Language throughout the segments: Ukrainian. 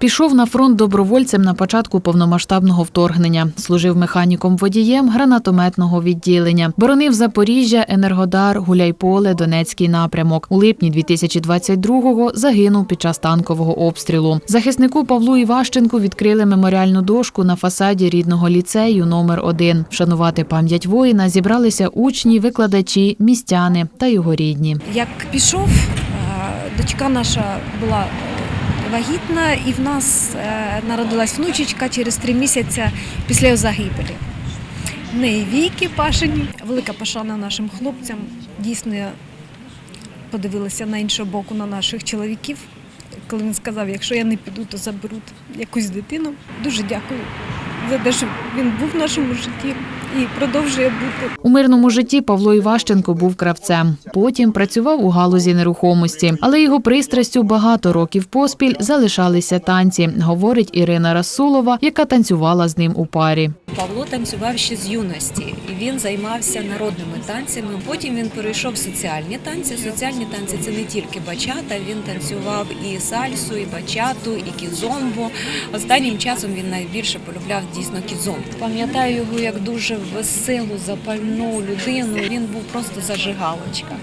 Пішов на фронт добровольцем на початку повномасштабного вторгнення. Служив механіком водієм гранатометного відділення. Боронив Запоріжжя, Енергодар, Гуляйполе, Донецький напрямок. У липні 2022-го загинув під час танкового обстрілу. Захиснику Павлу Іващенку відкрили меморіальну дошку на фасаді рідного ліцею номер 1 Вшанувати пам'ять воїна зібралися учні, викладачі, містяни та його рідні. Як пішов, дочка наша була вагітна, і в нас е, народилась внучечка через три місяці після його загибелі. В неї віки пашені. Велика пошана нашим хлопцям. Дійсно, подивилася на іншого боку на наших чоловіків. Коли він сказав, якщо я не піду, то заберуть якусь дитину. Дуже дякую за те, що він був в нашому житті і продовжує бути. У мирному житті Павло Іващенко був кравцем. Потім працював у галузі нерухомості, але його пристрастю багато років поспіль залишалися танці, говорить Ірина Расулова, яка танцювала з ним у парі. Павло танцював ще з юності, він займався народними танцями. Потім він перейшов в соціальні танці. Соціальні танці це не тільки бачата. Він танцював і сальсу, і бачату, і кізомбу. Останнім часом він найбільше полюбляв дійсно кізомбу. Пам'ятаю його як дуже веселу, запальну людину. Він був просто зажигалочка.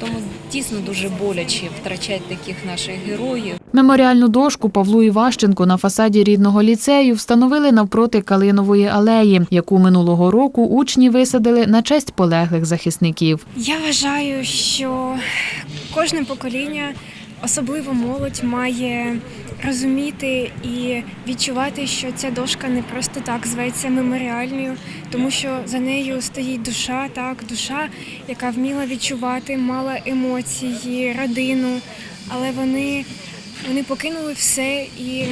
Тому дійсно дуже боляче втрачати таких наших героїв. Меморіальну дошку Павлу Іващенку на фасаді рідного ліцею встановили навпроти Калинової алеї, яку минулого року учні висадили на честь полеглих захисників. Я вважаю, що кожне покоління, особливо молодь, має розуміти і відчувати, що ця дошка не просто так зветься меморіальною, тому що за нею стоїть душа, так, душа, яка вміла відчувати, мала емоції, родину, але вони, вони покинули все і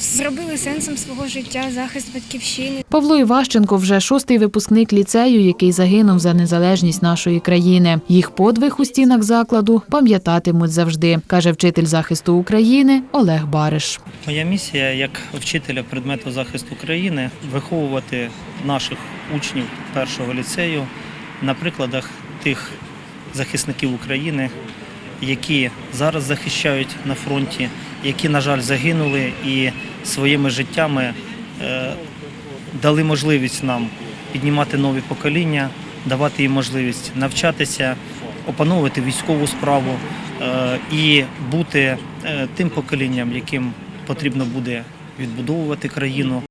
зробили сенсом свого життя захист батьківщини. Павло Іващенко вже шостий випускник ліцею, який загинув за незалежність нашої країни. Їх подвиг у стінах закладу пам'ятатимуть завжди, каже вчитель захисту України Олег Бариш. Моя місія як вчителя предмету захисту країни виховувати наших учнів першого ліцею на прикладах тих захисників України, які зараз захищають на фронті, які, на жаль, загинули і своїми життями е, дали можливість нам піднімати нові покоління, давати їм можливість навчатися, опановувати військову справу е, і бути е, тим поколінням, яким потрібно буде відбудовувати країну,